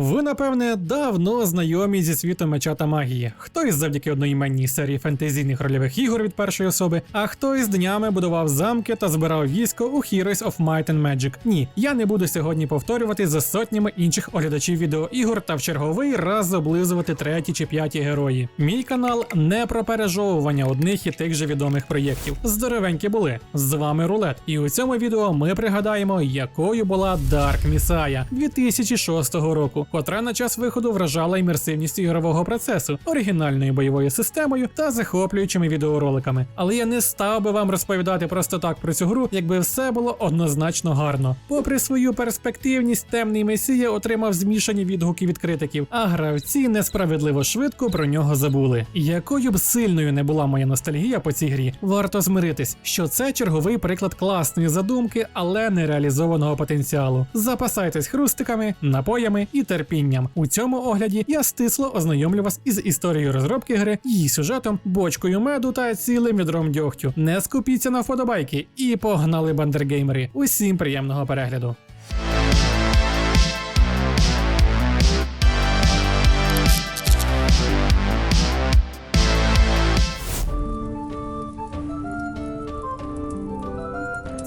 Ви, напевне, давно знайомі зі світом меча та магії. Хтось завдяки одноіменній серії фентезійних рольових ігор від першої особи, а хтось днями будував замки та збирав військо у Heroes of Might and Magic. Ні, я не буду сьогодні повторювати за сотнями інших оглядачів відеоігор та в черговий раз облизувати треті чи п'яті герої. Мій канал не про пережовування одних і тих же відомих проєктів. Здоровенькі були. З вами Рулет. І у цьому відео ми пригадаємо, якою була Dark Messiah 2006 року, котра на час виходу вражала імерсивністю ігрового процесу, оригінальною бойовою системою та захоплюючими відеороликами. Але я не став би вам розповідати просто так про цю гру, якби все було однозначно гарно. Попри свою перспективність, темний месія отримав змішані відгуки від критиків, а гравці несправедливо швидко про нього забули. Якою б сильною не була моя ностальгія по цій грі, варто змиритись, що це черговий приклад класної задумки, але нереалізованого потенціалу. Запасайтесь хрустиками, напоями і терпінням. У цьому огляді я стисло ознайомлю вас із історією розробки гри, її сюжетом, бочкою меду та цілим відром дьогтю. Не скупіться на вподобайки і погнали бандергеймери. Усім приємного перегляду.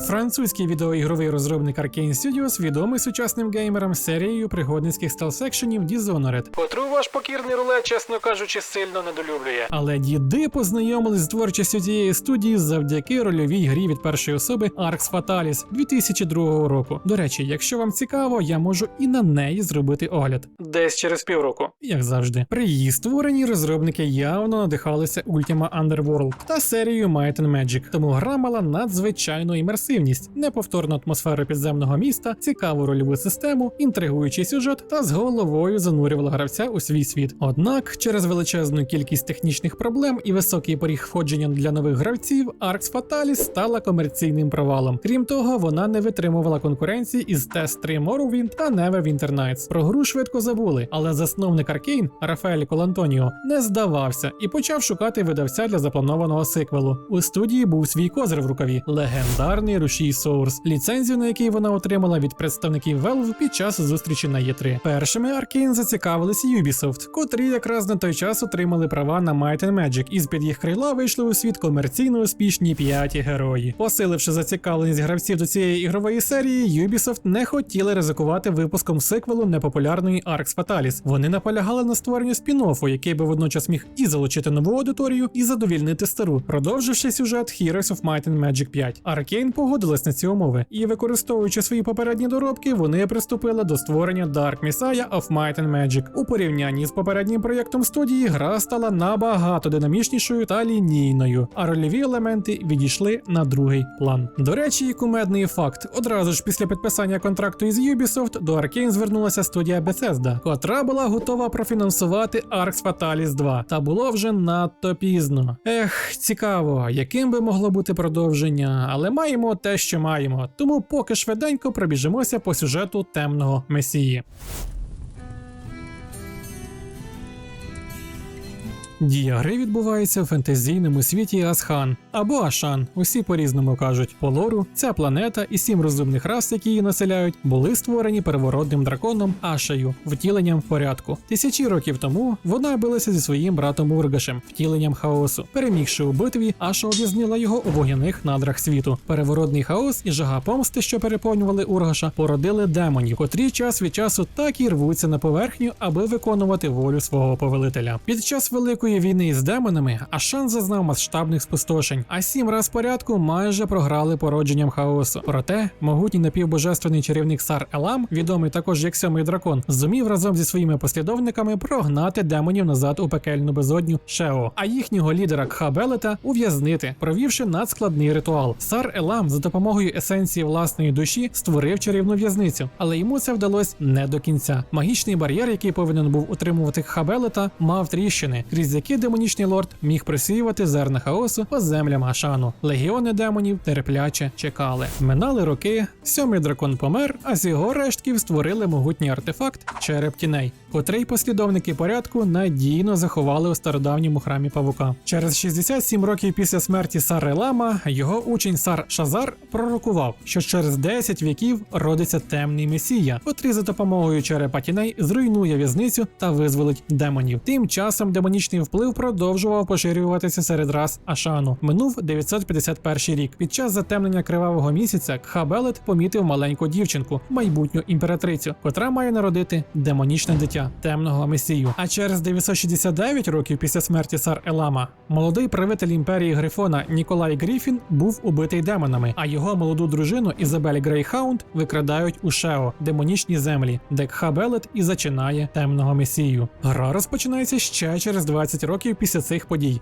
Французький відеоігровий розробник Arkane Studios відомий сучасним геймерам серією пригодницьких стелс-екшенів Dishonored. Котру ваш покірний рулет, чесно кажучи, сильно недолюблює. Але діди познайомились з творчістю цієї студії завдяки рольовій грі від першої особи Arx Fatalis 2002 року. До речі, якщо вам цікаво, я можу і на неї зробити огляд. Десь через півроку, як завжди. При її створенні розробники явно надихалися Ultima Underworld та серією Might and Magic, тому гра мала надзвичайно надзвичайну імерсивність, неповторну атмосферу підземного міста, цікаву рольову систему, інтригуючий сюжет та з головою занурювала гравця у свій світ. Однак, через величезну кількість технічних проблем і високий поріг входження для нових гравців, Arx Fatalis стала комерційним провалом. Крім того, вона не витримувала конкуренції із Test 3 Morrowind та Neverwinter Nights. Про гру швидко забули, але засновник Arkane Рафаель Колантоніо не здавався і почав шукати видавця для запланованого сиквелу. У студії був свій козир в рукаві легендарний рушій Source, ліцензію на який вона отримала від представників Valve під час зустрічі на E3. Першими Arkane зацікавились Ubisoft, котрі якраз на той час отримали права на Might and Magic, і з-під їх крила вийшли у світ комерційно успішні п'яті герої. Посиливши зацікавленість гравців до цієї ігрової серії, Ubisoft не хотіли ризикувати випуском сиквелу непопулярної Arx Fatalis. Вони наполягали на створенні спін-оффу, який би водночас міг і залучити нову аудиторію, і задовільнити стару, продовживши сюжет Heroes of Might and Magic 5. Arkane погодилась на ці умови, і використовуючи свої попередні доробки, вони приступили до створення Dark Messiah of Might and Magic. У порівнянні з попереднім проєктом студії гра стала набагато динамічнішою та лінійною, а рольові елементи відійшли на другий план. До речі, кумедний факт: одразу ж після підписання контракту із Ubisoft до Arkane звернулася студія Bethesda, котра була готова профінансувати Arx Fatalis 2. Та було вже надто пізно. Ех, цікаво, яким би могло бути продовження, але маємо те, що маємо. Тому поки швиденько пробіжимося по сюжету темного месії. Дія гри відбувається в фентезійному світі Асхан або Ашан, усі по-різному кажуть. По лору ця планета і сім розумних рас, які її населяють, були створені первородним драконом Ашею, втіленням порядку. Тисячі років тому вона билася зі своїм братом Ургашем, втіленням хаосу. Перемігши у битві, Аша об'язнила його у вогняних надрах світу. Переворотний хаос і жага помсти, що переповнювали Ургаша, породили демонів, котрі час від часу так і рвуться на поверхню, аби виконувати волю свого повелителя. Під час великої війни із демонами Ашан зазнав масштабних спустошень, а сім раз порядку майже програли породженням хаосу. Проте могутній напівбожественний чарівник Сар Елам, відомий також як сьомий дракон, зумів разом зі своїми послідовниками прогнати демонів назад у пекельну безодню Шео, а їхнього лідера Кхабелета ув'язнити, провівши надскладний ритуал. Сар Елам за допомогою есенції власної душі створив чарівну в'язницю, але йому це вдалося не до кінця. Магічний бар'єр, який повинен був утримувати Кхабелета, мав тріщини, крізь завдяки демонічний лорд міг присіювати зерна хаосу по землям Ашану. Легіони демонів терпляче чекали. Минали роки, сьомий дракон помер, а з його рештків створили могутній артефакт череп тіней, котрий послідовники порядку надійно заховали у стародавньому храмі павука. Через 67 років після смерті Сари Лама його учень Сар Шазар пророкував, що через 10 віків родиться темний месія, котрий за допомогою черепа тіней зруйнує в'язницю та визволить демонів. Тим часом демонічний вплив продовжував поширюватися серед рас Ашану. Минув 951 рік. Під час затемнення кривавого місяця Кхабелет помітив маленьку дівчинку, майбутню імператрицю, котра має народити демонічне дитя темного месію. А через 969 років після смерті Сар Елама молодий правитель імперії Грифона Ніколай Гріфін був убитий демонами, а його молоду дружину Ізабель Грейхаунд викрадають у Шео, демонічні землі, де Кхабелет і зачинає темного месію. Гра розпочинається ще через 20 років після цих подій.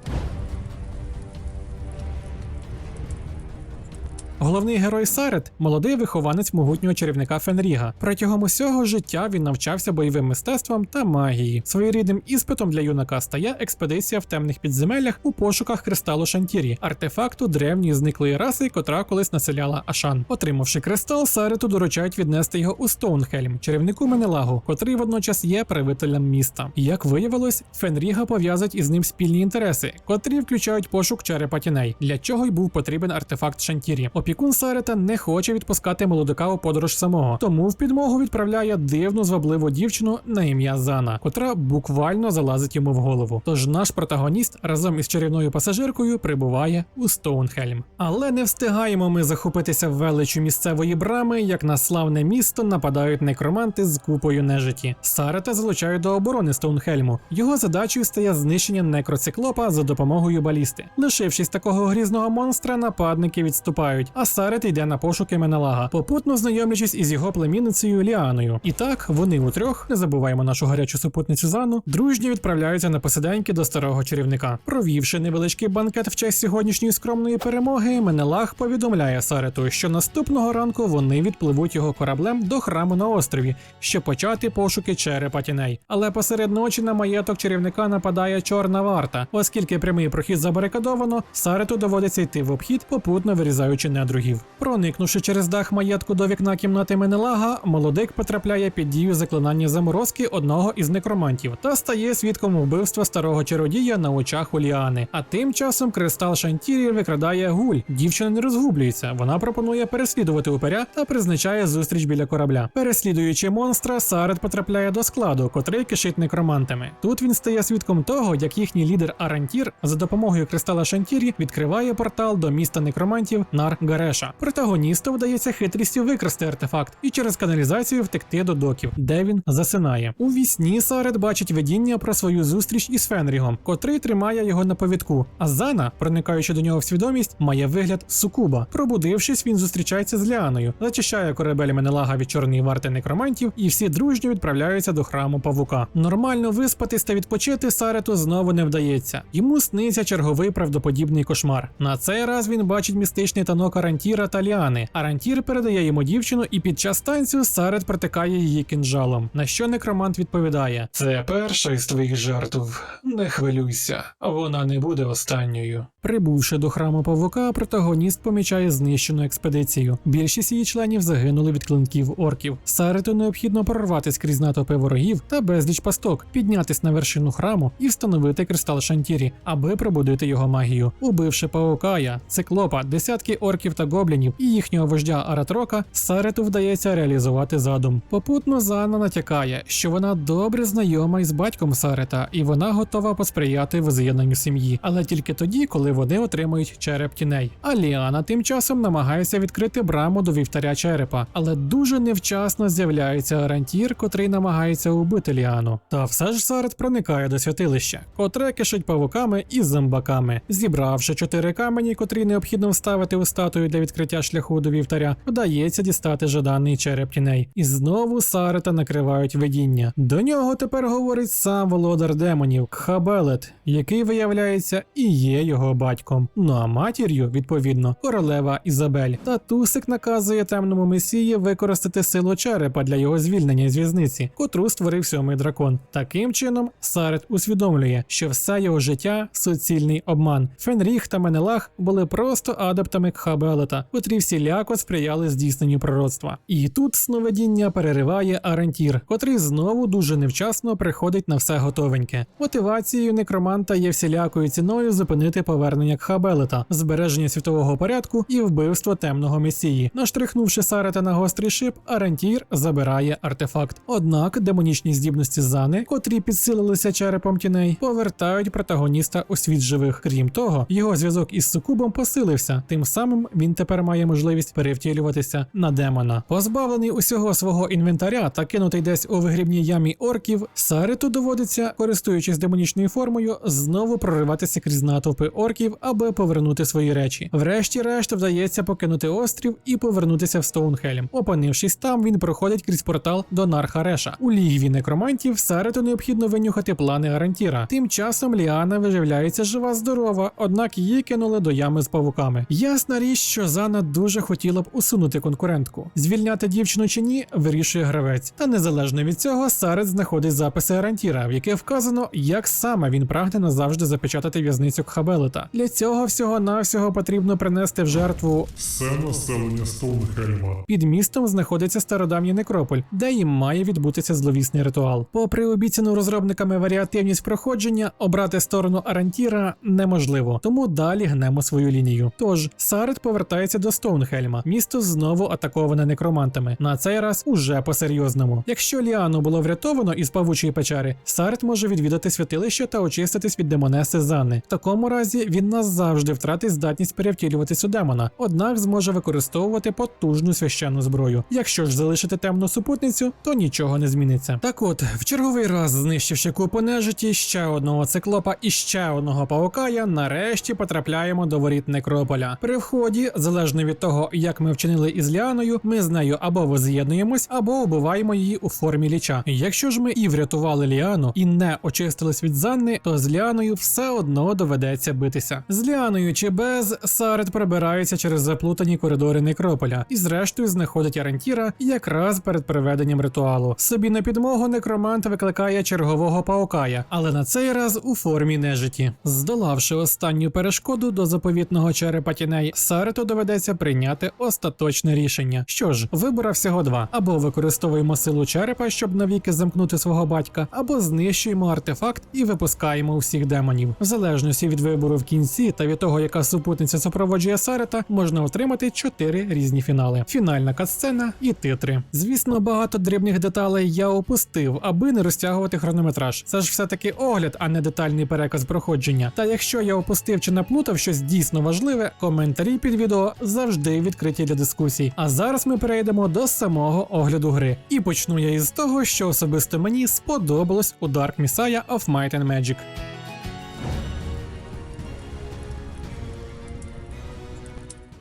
Головний герой Сарет молодий вихованець могутнього чарівника Фенріга. Протягом усього життя він навчався бойовим мистецтвам та магії. Своєрідним іспитом для юнака стає експедиція в темних підземеллях у пошуках кристалу Шантірі, артефакту древньої зниклої раси, котра колись населяла Ашан. Отримавши кристал, Сарету доручають віднести його у Стоунхельм, чарівнику Менелагу, котрий водночас є правителем міста. Як виявилось, Фенріга пов'язать із ним спільні інтереси, котрі включають пошук черепа тіней, для чого й був потрібен артефакт Шантірі. Опікун Сарета не хоче відпускати молодика у подорож самого, тому в підмогу відправляє дивну звабливу дівчину на ім'я Зана, котра буквально залазить йому в голову. Тож наш протагоніст разом із чарівною пасажиркою прибуває у Стоунхельм. Але не встигаємо ми захопитися величу місцевої брами, як на славне місто нападають некроманти з купою нежиті. Сарета залучають до оборони Стоунхельму. Його задачею стає знищення некроциклопа за допомогою балісти. Лишившись такого грізного монстра, нападники відступають, а Сарет йде на пошуки Менелага, попутно знайомлячись із його племінницею Ліаною. І так вони утрьох, не забуваємо нашу гарячу супутницю Зану, дружньо відправляються на посиденьки до старого чарівника. Провівши невеличкий банкет в честь сьогоднішньої скромної перемоги, Менелаг повідомляє Сарету, що наступного ранку вони відпливуть його кораблем до храму на острові, щоб почати пошуки черепа тіней. Але посеред ночі на маєток чарівника нападає чорна варта, оскільки прямий прохід забарикадовано, Сарету доводиться йти в обхід, попутно вирізаючи недругів. Проникнувши через дах маєтку до вікна кімнати Менелага, молодик потрапляє під дію заклинання заморозки одного із некромантів та стає свідком вбивства старого чародія на очах у Ліани. А тим часом кристал Шантірі викрадає гуль. Дівчина не розгублюється. Вона пропонує переслідувати упиря та призначає зустріч біля корабля. Переслідуючи монстра, Сарет потрапляє до складу, котрий кишить некромантами. Тут він стає свідком того, як їхній лідер Арантір за допомогою кристала Шантірі відкриває портал до міста некромантів Нар Гареша. Протагоністу вдається хитрістю викрасти артефакт і через каналізацію втекти до доків, де він засинає. У вісні Сарет бачить видіння про свою зустріч із Фенрігом, котрий тримає його на повідку. А Зана, проникаючи до нього в свідомість, має вигляд сукуба. Пробудившись, він зустрічається з Ліаною, зачищає корабель Менелага від чорної варти некромантів, і всі дружньо відправляються до храму павука. Нормально виспатись та відпочити Сарету знову не вдається. Йому сниться черговий правдоподібний кошмар. На цей раз він бачить містичний танок Арантіра та Ліани. Арантір передає йому дівчину, і під час танцю Сарет протикає її кинджалом. На що некромант відповідає: Це перша із твоїх жартів. Не хвилюйся, вона не буде останньою. Прибувши до храму павука, протагоніст помічає знищену експедицію. Більшість її членів загинули від клинків орків. Сарету необхідно прорватись крізь натовпи ворогів та безліч пасток, піднятись на вершину храму і встановити кристал Шантірі, аби пробудити його магію. Убивши паукая, циклопа, десятки орків та гоблінів і їхнього вождя Аратрока, Сарету вдається реалізувати задум. Попутно Зана натякає, що вона добре знайома із батьком Сарета, і вона готова посприяти воз'єднанню сім'ї, але тільки тоді, коли вони отримують череп тіней. А Ліана тим часом намагається відкрити браму до вівтаря черепа, але дуже невчасно з'являється Арантір, котрий намагається убити Ліану. Та все ж Сарет проникає до святилища, котре кишить павуками і зомбаками. Зібравши чотири камені, котрі необхідно вставити у статую метою для відкриття шляху до вівтаря, вдається дістати жаданий череп тіней. І знову Сарета накривають видіння. До нього тепер говорить сам володар демонів Кхабелет, який виявляється і є його батьком. Ну а матір'ю, відповідно, королева Ізабель. Та Тусик наказує темному месії використати силу черепа для його звільнення з в'язниці, котру створив сьомий дракон. Таким чином, Сарет усвідомлює, що все його життя суцільний обман. Фенріх та Менелах були просто адептами Кхабелета, котрі всіляко сприяли здійсненню пророцтва. І тут сновидіння перериває Арентір, котрий знову дуже невчасно приходить на все готовеньке. Мотивацією некроманта є всілякою ціною зупинити повернення Кхабелета, збереження світового порядку і вбивство темного месії. Наштрихнувши Сарета на гострий шип, Арентір забирає артефакт. Однак демонічні здібності Зани, котрі підсилилися черепом тіней, повертають протагоніста у світ живих. Крім того, його зв'язок із сукубом посилився. Тим самим він тепер має можливість перевтілюватися на демона. Позбавлений усього свого інвентаря та кинутий десь у вигрібній ямі орків, Сарету доводиться, користуючись демонічною формою, знову прориватися крізь натовпи орків, аби повернути свої речі. Врешті-решт вдається покинути острів і повернутися в Стоунхельм. Опинившись там, він проходить крізь портал до Нархареша. У лігві некромантів Сарету необхідно винюхати плани Гарантіра. Тим часом Ліана виживляється жива здорова, однак її кинули до ями з павуками. Ясна річ, що Зана дуже хотіла б усунути конкурентку. Звільняти дівчину чи ні, вирішує гравець. Та незалежно від цього, Сарет знаходить записи Гарантіра, в яких вказано, як саме він прагне назавжди запечатати в'язницю Кхабелета. Для цього всього навсього потрібно принести в жертву Все населення Стоунхельма. під містом знаходиться стародавній некрополь, де їм має відбутися зловісний ритуал. Попри обіцяну розробниками варіативність проходження, обрати сторону Арантіра неможливо, тому далі гнемо свою лінію. Тож Сарет повертається до Стоунхельма. Місто знову атаковане некромантами. На цей раз уже по-серйозному. Якщо Ліану було врятовано із павучої печери, Сарет може відвідати святилище та очиститись від демонеси Занни. В такому разі він назавжди втратить здатність перевтілюватись у демона, однак зможе використовувати потужну священну зброю. Якщо ж залишити темну супутницю, то нічого не зміниться. Так от, в черговий раз знищивши купу нежиті, ще одного циклопа і ще одного паукая, нарешті потрапляємо до воріт некрополя. При вході, залежно від того, як ми вчинили із Ліаною, ми з нею або воз'єднуємось, або вбиваємо її у формі ліча. Якщо ж ми і врятували Ліану, і не очистились від Занни, то з Ліаною все одно доведеться битися. З Ліаною чи без Сарет пробирається через заплутані коридори некрополя і зрештою знаходить Арантіра якраз перед проведенням ритуалу. Собі на підмогу некромант викликає чергового паукая, але на цей раз у формі нежиті. Здолавши останню перешкоду до заповітного черепа тіней, Сарету доведеться прийняти остаточне рішення. Що ж, вибора всього два: або використовуємо силу черепа, щоб навіки замкнути свого батька, або знищуємо артефакт і випускаємо усіх демонів. В залежності від вибору в кінці та від того, яка супутниця супроводжує Сарета, можна отримати чотири різні фінали: фінальна катсцена і титри. Звісно, багато дрібних деталей я опустив, аби не розтягувати хронометраж. Це ж все таки огляд, а не детальний переказ проходження. Та якщо я опустив чи наплутав щось дійсно важливе, коментарі під відео завжди відкриті для дискусій. А зараз ми перейдемо до самого огляду гри. І почну я із того, що особисто мені сподобалось у Dark Messiah of Might and Magic.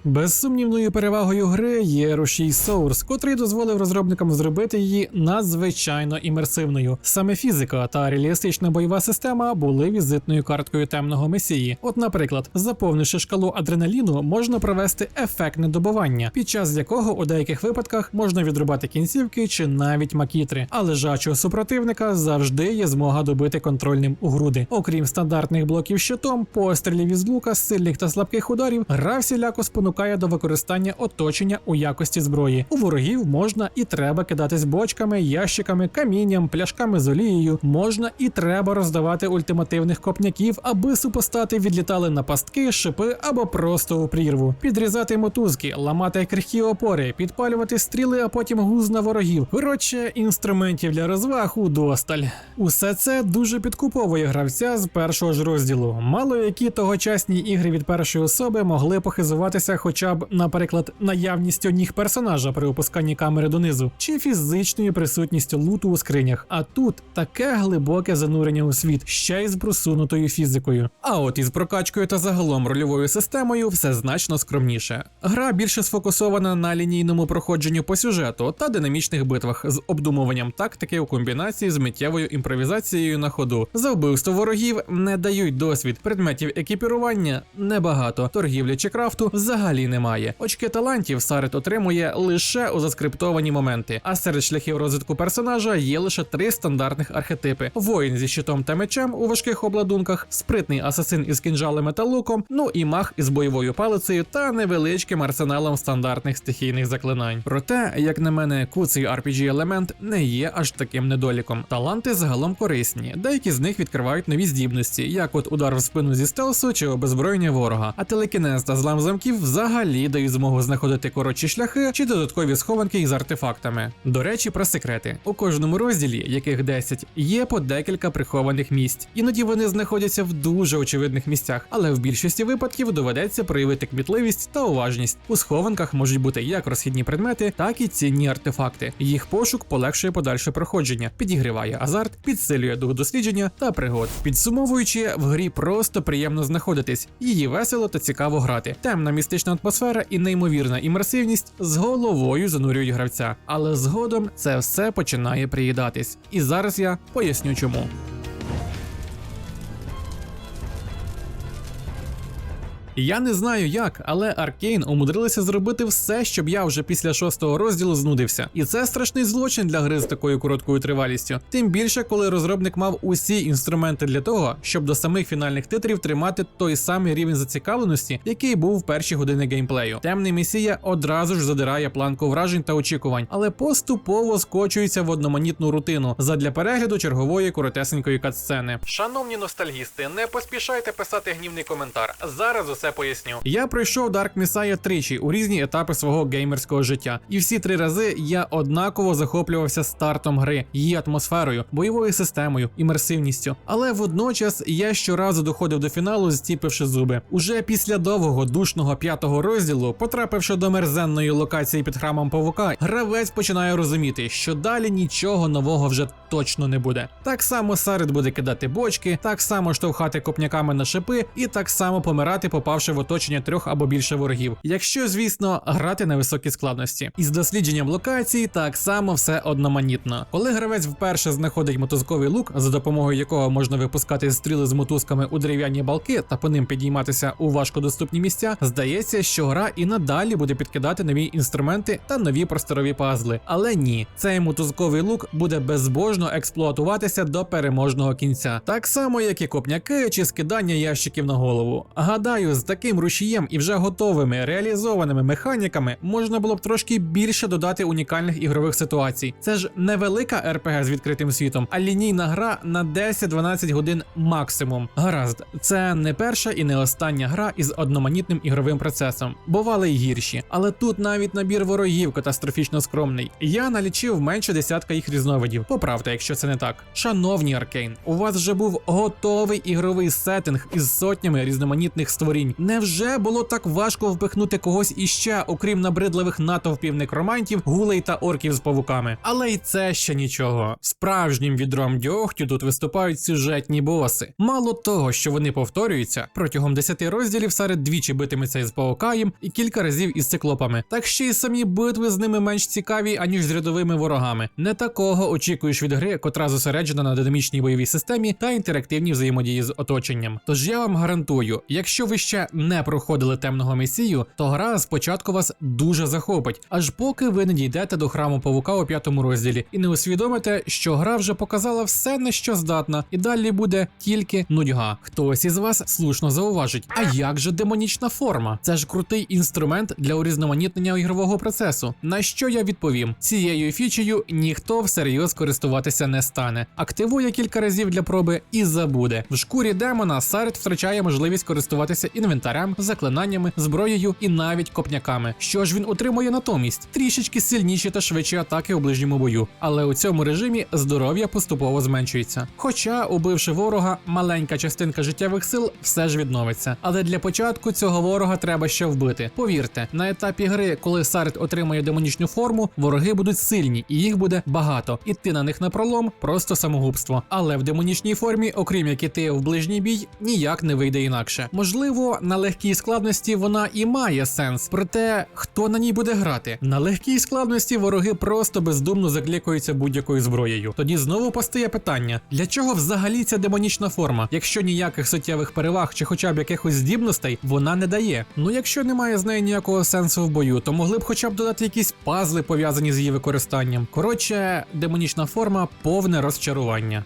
Безсумнівною перевагою гри є рушій Source, котрий дозволив розробникам зробити її надзвичайно імерсивною. Саме фізика та реалістична бойова система були візитною карткою темного месії. От, наприклад, заповнивши шкалу адреналіну, можна провести ефектне добування, під час якого у деяких випадках можна відрубати кінцівки чи навіть макітри. А лежачого супротивника завжди є змога добити контрольним у груди. Окрім стандартних блоків щитом, пострілів із лука, сильних та слабких ударів, гра всіляко спонукає до використання оточення у якості зброї. У ворогів можна і треба кидатись бочками, ящиками, камінням, пляшками з олією. Можна і треба роздавати ультимативних копняків, аби супостати відлітали на пастки, шипи або просто у прірву, підрізати мотузки, ламати крихкі опори, підпалювати стріли, а потім гуз на ворогів. Коротше, інструментів для розваг удосталь. Усе це дуже підкуповує гравця з першого ж розділу. Мало які тогочасні ігри від першої особи могли похизуватися хоча б, наприклад, наявністю ніг персонажа при опусканні камери донизу, чи фізичною присутністю луту у скринях. А тут таке глибоке занурення у світ, ще й з просунутою фізикою. А от із прокачкою та загалом рольовою системою все значно скромніше. Гра більше сфокусована на лінійному проходженню по сюжету та динамічних битвах з обдумуванням тактики у комбінації з миттєвою імпровізацією на ходу. За вбивство ворогів не дають досвід, предметів екіпірування небагато, торгівлі чи крафту взагалі немає. Очки талантів Сарет отримує лише у заскриптовані моменти, а серед шляхів розвитку персонажа є лише три стандартних архетипи: воїн зі щитом та мечем у важких обладунках, спритний асасин із кінжалами та луком, ну і маг із бойовою палицею та невеличким арсеналом стандартних стихійних заклинань. Проте, як на мене, куций RPG елемент не є аж таким недоліком. Таланти загалом корисні, деякі з них відкривають нові здібності, як от удар в спину зі стелсу чи обезброєння ворога. А телекінез та злам замків взагалі дають змогу знаходити коротші шляхи чи додаткові схованки із артефактами. До речі, про секрети. У кожному розділі, яких 10, є по декілька прихованих місць. Іноді вони знаходяться в дуже очевидних місцях, але в більшості випадків доведеться проявити кмітливість та уважність. У схованках можуть бути як розхідні предмети, так і цінні артефакти. Їх пошук полегшує подальше проходження, підігріває азарт, підсилює дух дослідження та пригод. Підсумовуючи, в грі просто приємно знаходитись, її весело та цікаво грати. Темна містична атмосфера і неймовірна імерсивність з головою занурюють гравця. Але згодом це все починає приїдатись. І зараз я поясню чому. Я не знаю як, але Аркейн умудрилися зробити все, щоб я вже після шостого розділу знудився. І це страшний злочин для гри з такою короткою тривалістю. Тим більше, коли розробник мав усі інструменти для того, щоб до самих фінальних титрів тримати той самий рівень зацікавленості, який був в перші години геймплею. Темний месія одразу ж задирає планку вражень та очікувань, але поступово скочується в одноманітну рутину задля перегляду чергової коротесенької катсцени. Шановні ностальгісти, не поспішайте писати гнівний коментар. Зараз усе поясню. Я пройшов Dark Messiah тричі у різні етапи свого геймерського життя, і всі три рази я однаково захоплювався стартом гри, її атмосферою, бойовою системою, імерсивністю. Але водночас я щоразу доходив до фіналу, зціпивши зуби. Уже після довгого душного п'ятого розділу, потрапивши до мерзенної локації під храмом павука, гравець починає розуміти, що далі нічого нового вже точно не буде. Так само Сарит буде кидати бочки, так само штовхати копняками на шипи, і так само помирати, попавши в оточення трьох або більше ворогів. Якщо, звісно, грати на високій складності. Із дослідженням локації так само все одноманітно. Коли гравець вперше знаходить мотузковий лук, за допомогою якого можна випускати стріли з мотузками у дерев'яні балки та по ним підійматися у важкодоступні місця, здається, що гра і надалі буде підкидати нові інструменти та нові просторові пазли. Але ні, цей мотузковий лук буде безбожно експлуатуватися до переможного кінця, так само як і копняки чи скидання ящиків на голову. Гадаю, з таким рушієм і вже готовими реалізованими механіками можна було б трошки більше додати унікальних ігрових ситуацій. Це ж не велика РПГ з відкритим світом, а лінійна гра на 10-12 годин максимум. Гаразд, це не перша і не остання гра із одноманітним ігровим процесом. Бували й гірші, але тут навіть набір ворогів катастрофічно скромний. Я налічив менше десятка їх різновидів. Поправте, якщо це не так. Шановні Аркейн, у вас вже був готовий ігровий сеттинг із сотнями різноманітних створінь. Невже було так важко впихнути когось іще, окрім набридливих натовпів некромантів, гулей та орків з павуками? Але й це ще нічого. Справжнім відром дьогтю тут виступають сюжетні боси. Мало того, що вони повторюються протягом 10 розділів серед двічі битиметься із павукаєм і кілька разів із циклопами. Так ще й самі битви з ними менш цікаві, аніж з рядовими ворогами. Не такого очікуєш від гри, котра зосереджена на динамічній бойовій системі та інтерактивній взаємодії з оточенням. Тож я вам гарантую, якщо ви ще не проходили темного месію, то гра спочатку вас дуже захопить, аж поки ви не дійдете до храму павука у п'ятому розділі і не усвідомите, що гра вже показала все, на що здатна, і далі буде тільки нудьга. Хтось із вас слушно зауважить. А як же демонічна форма? Це ж крутий інструмент для урізноманітнення ігрового процесу. На що я відповім? Цією фічею ніхто всерйоз користуватися не стане. Активує кілька разів для проби і забуде. В шкурі демона Сарт втрачає можливість користуватися інвентарем інвентарем, заклинаннями, зброєю і навіть копняками. Що ж він отримує натомість? Трішечки сильніші та швидші атаки у ближньому бою, але у цьому режимі здоров'я поступово зменшується. Хоча, убивши ворога, маленька частинка життєвих сил все ж відновиться. Але для початку цього ворога треба ще вбити. Повірте, на етапі гри, коли Сарт отримує демонічну форму, вороги будуть сильні і їх буде багато. Іти на них на пролом просто самогубство. Але в демонічній формі, окрім як іти в ближній бій, ніяк не вийде інакше. Можливо, на легкій складності вона і має сенс. Проте хто на ній буде грати? На легкій складності вороги просто бездумно заклікаються будь-якою зброєю. Тоді знову постає питання: для чого взагалі ця демонічна форма, якщо ніяких суттєвих переваг чи хоча б якихось здібностей вона не дає. Ну якщо немає з нею ніякого сенсу в бою, то могли б хоча б додати якісь пазли пов'язані з її використанням. Коротше, демонічна форма повне розчарування.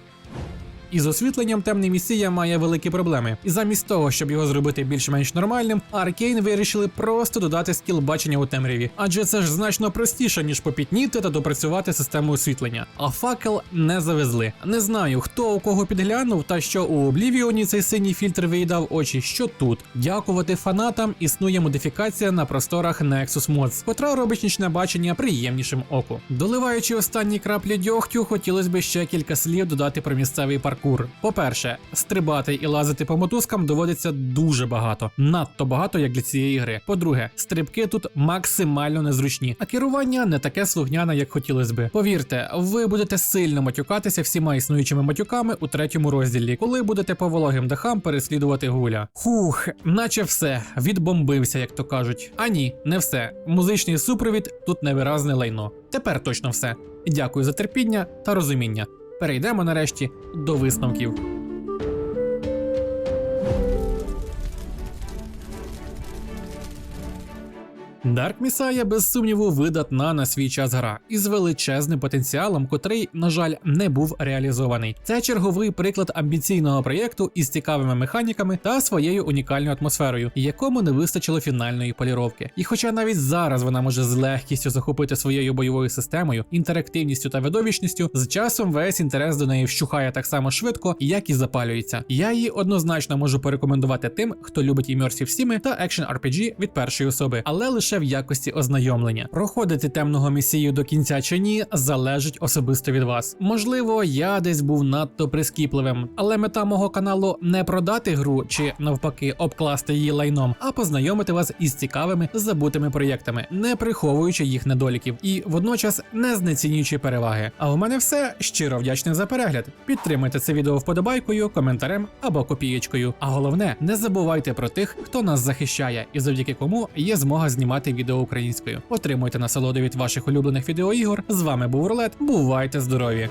Із освітленням темний місія має великі проблеми, і замість того, щоб його зробити більш-менш нормальним, Аркейн вирішили просто додати скіл бачення у темряві, адже це ж значно простіше, ніж попітніти та допрацювати систему освітлення. А факел не завезли. Не знаю, хто у кого підглянув, та що у Облівіоні цей синій фільтр виїдав очі, що тут. Дякувати фанатам існує модифікація на просторах Nexus Mods, котра робить нічне бачення приємнішим оку. Доливаючи останні краплі дьогтю, хотілося б ще кілька слів додати про місцевий паркур. По-перше, стрибати і лазити по мотузкам доводиться дуже багато, надто багато, як для цієї гри. По-друге, стрибки тут максимально незручні, а керування не таке слухняне, як хотілося би. Повірте, ви будете сильно матюкатися всіма існуючими матюками у третьому розділі, коли будете по вологим дахам переслідувати гуля. Хух, наче все, відбомбився, як то кажуть. А ні, не все. Музичний супровід тут невиразне лайно. Тепер точно все. Дякую за терпіння та розуміння. Перейдемо нарешті до висновків. Dark Messiah, без сумніву, видатна на свій час гра із величезним потенціалом, котрий, на жаль, не був реалізований. Це черговий приклад амбіційного проєкту із цікавими механіками та своєю унікальною атмосферою, якому не вистачило фінальної поліровки. І хоча навіть зараз вона може з легкістю захопити своєю бойовою системою, інтерактивністю та видовищністю, з часом весь інтерес до неї вщухає так само швидко, як і запалюється. Я її однозначно можу порекомендувати тим, хто любить імерсів стіми та екшен RPG від першої особи, але лише в якості ознайомлення. Проходити темного місію до кінця чи ні залежить особисто від вас. Можливо, я десь був надто прискіпливим, але мета мого каналу не продати гру чи навпаки обкласти її лайном, а познайомити вас із цікавими забутими проєктами, не приховуючи їх недоліків і водночас не знецінюючи переваги. А у мене все щиро вдячний за перегляд. Підтримуйте це відео вподобайкою, коментарем або копієчкою. А головне, не забувайте про тих, хто нас захищає, і завдяки кому є змога знімати відео українською. Отримуйте насолоду від ваших улюблених відеоігор. З вами був Орлет. Бувайте здорові!